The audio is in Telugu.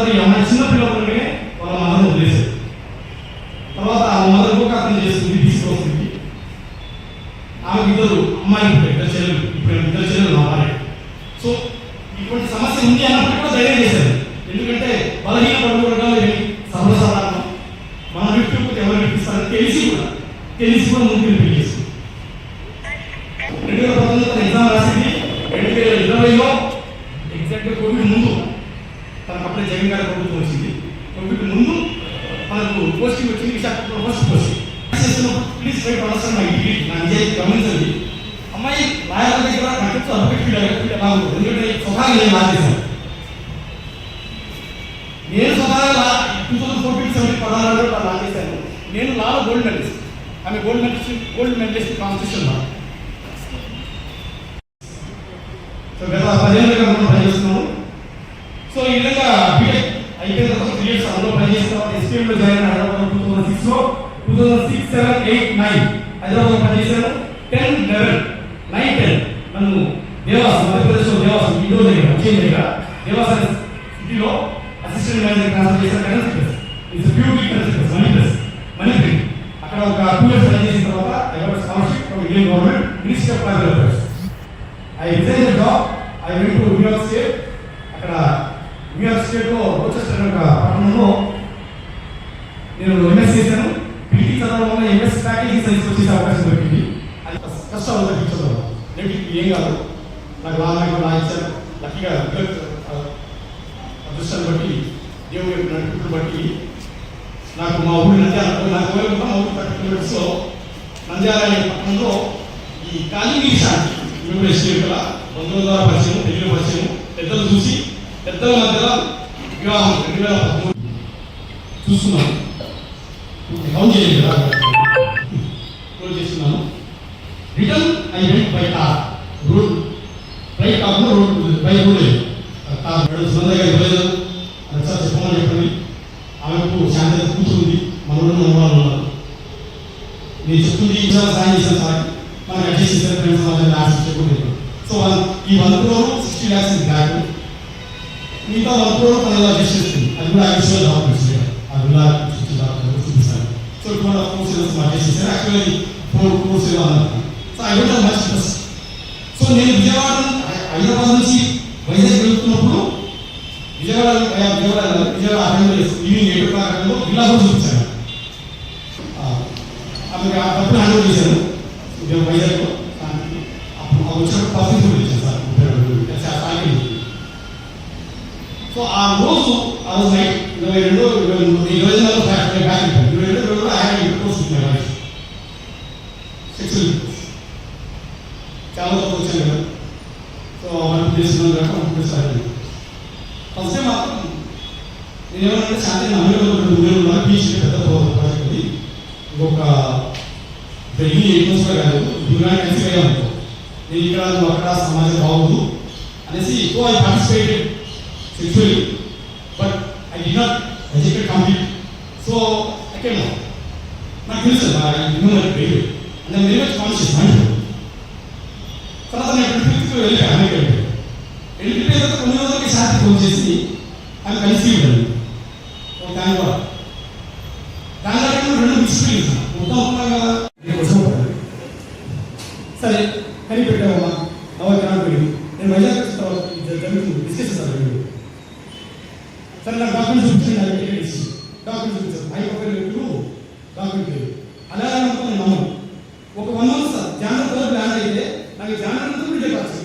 తర్వాత ఈ అమ్మాయి చిన్న పిల్లలనే వాళ్ళ మదర్ వదిలేశారు. తర్వాత ఆ మదర్ కూడా అర్థం చేస్తుంది తీసుకొస్తుంది. ఆమెకి ఇద్దరు అమ్మాయి ఉంటాయి ఇద్దరు చెల్లెలు ఇప్పుడు ఇద్దరు చెల్లెలు నా భార్య. సో ఇటువంటి సమస్య ఉంది అన్నప్పుడు కూడా ధైర్యం చేశారు. ఎందుకంటే బలహీన పడుకోవడం సర్వసాధారణం. మన వ్యక్తి ఎవరు వ్యక్తిస్తారని తెలిసి కూడా తెలిసి కూడా ముందుకు పెళ్ళి రెండు వేల పంతొమ్మిది ఎగ్జామ్ రాసింది రెండు వేల ఇరవైలో ఎగ్జాక్ట్గా కోవిడ్ ముందు తనకు ప్రభుత్వం వచ్చింది? కోవిడ్ ముందు మనకు పోస్టింగ్ వచ్చింది విశాఖపట్నం ఫస్ట్ పోస్టింగ్ ప్లీజ్ బయట అవసరం నా ఇంటికి నా నిజాయితీ గమనించండి. అమ్మాయి లాయర్ దగ్గర నాకు అర్హత ఫీల్ ఎందుకంటే స్వభావం నేను మాట్లాడేశాను నేను స్వభావంగా టూ థౌసండ్ ఫోర్టీన్ సెవెంటీ పదహారులో లా నేను లాలో గోల్డ్ మెడలిస్ట్ ఆమె gold medalist gold medalist constitution law. So గత పదిహేనులుగా మనం పనిచేస్తున్నాము. సో ఈ విధంగా బీటెక్ అయిపోయిన తర్వాత త్రీ ఇయర్స్ అందులో పనిచేసిన తర్వాత ఎస్పీఎంలో జాయిన్ హైదరాబాద్ టూ థౌసండ్ సిక్స్లో two thousand six seven eight nine Hyderabad పనిచేశాను టెన్ లెవెన్ నైన్ టెన్ నన్ను దేవాస్ మధ్యప్రదేశ్లో దేవాస్ ఇండోర్ దగ్గర వచ్చే దగ్గర దేవాస్ అనే సిటీలో అసిస్టెంట్ మేనేజర్ ట్రాన్స్ఫర్ చేశాను currency plus it's beauty currency plus money plus money print అక్కడ ఒక టూ ఇయర్స్ పనిచేసిన తర్వాత I got scholarship from Indian government minister of tribal affairs I resign the job I went to New York state అక్కడ New York స్టేట్లో రోచెస్టర్ ఒక పట్టణంలో నేను ఎంఎస్ చేశాను. పీటీ చదవడం వల్ల ఎంఎస్ ఫ్యాకల్టీ సైన్స్ వచ్చేసే అవకాశం దొరికింది. అది కష్ట- కష్టం అవుతుంది పీటీ చదవడం నేను ఏం కాదు. నాకు లా నాకు లా ఇచ్చారు. లక్కీగా అదృష్టాన్ని బట్టి దేవుడు యొక్క నడిపింపుని బట్టి నాకు మా ఊరి నంద్యాల నాకు మా ఊరి థర్టీ కిలోమీటర్స్లో నంద్యాల అనే పట్టణంలో ఈ కాళీ శాంతి మేము శ్రీకళ బంధువుల ద్వారా పరిచయం తెలుగు పరిచయం పెద్దలు చూసి పెద్దల మధ్య వివాహం. రెండు వేల పదమూడు చూస్తున్నాను చేయండి కదా. క్లోజ్ చేస్తున్నాను. Return I went by car road by కాకుండా road by road car madam ఇవ్వలేదు. అది సార్ చెప్పమని చెప్పండి ఆమెకు శాంతి కూర్చుంది. మనలో మనవాళ్ళు ఉన్నారు. నేను చెప్తుంది ఇంకా సాయం చేశాను సార్. మనకి అడ్జస్ట్ చేశారు ఫ్రెండ్స్ వాళ్ళని ల్యాక్స్ సో ఈ one crore sixty lakhs back మిగతా వన్ క్రోర్ తన అడ్జస్ట్ చేస్తుంది అది కూడా అడిషనల్ డాక్యుమెంట్స్ అది కూడా సిక్స్టీ డాక్యుమెంట్స్ చూపిస్తాను సో ఇప్పుడు ఫోర్ సేల్స్ అడ్జస్ట్ చేశారు యాక్చువల్లీ ఫోర్ క్రోర్స్ ఏదో అన్నారు so I don't much plus so నేను విజయవాడ హైదరాబాద్ నుంచి వైజాగ్ వెళ్తున్నప్పుడు Vijayawada Vijayawada Vijayawada attend evening eight o'clock అటెండ్లో villa కూడా చూపించాను ఆమెకి ఆ డబ్బులు హ్యాండ్ చేశాను ఉద్యోగం వైజాగ్లో సో ఆ రోజు ఆ రోజు నైట్ ఇరవై రెండు ఇరవై మూడు ఈ రోజు ఫ్యాక్టరీ బ్యాక్ ఇరవై రెండు ఇరవై మూడు ఆయన ఇంకోర్స్ ఉంది వైఫ్ సెక్సువల్ చాలా తక్కువ వచ్చాను కదా. సో మనం చేస్తున్నాను కాబట్టి వన్ ప్లేస్ ఫస్ట్ టైం మాత్రం నేను ఏమంటే శాంతి అమెరికాలో రెండు వేలు ఉన్నారు బీచ్ పెద్ద ప్రాజెక్ట్ ఉంది ఇంకొక డైలీ ఎయిట్ కాదు. దుర్గా కలిసి పోయాం అనుకో నేను ఇక్కడ నువ్వు అక్కడ సమాజం బాగుంది అనేసి ఎక్కువ participated participated but I did not not educate So I came out. Not myself, I knew my very And I very much conscious, mindful. తర్వాత నేను ట్వంటీ ఫిఫ్త్ వెళ్ళాను అమెరికా వెళ్ళాను వెళ్ళిపోయిన తర్వాత కొన్ని రోజులకి శాంతి ఫోన్ చేసి అది కలిసి ఉండండి ఒక దాని కూడా దాని ద్వారా రెండు మిక్స్ ఫీలింగ్స్ మొత్తం ఉంటాం కదా సరే కని పెట్టావమ్మా నేను వైజాగ్ తర్వాత జరుగుతుంది. డిస్కస్ చేస్తాను సరే నాకు డాక్యుమెంట్ చూపించండి నాకు టికెట్ ఇచ్చి డాక్యుమెంట్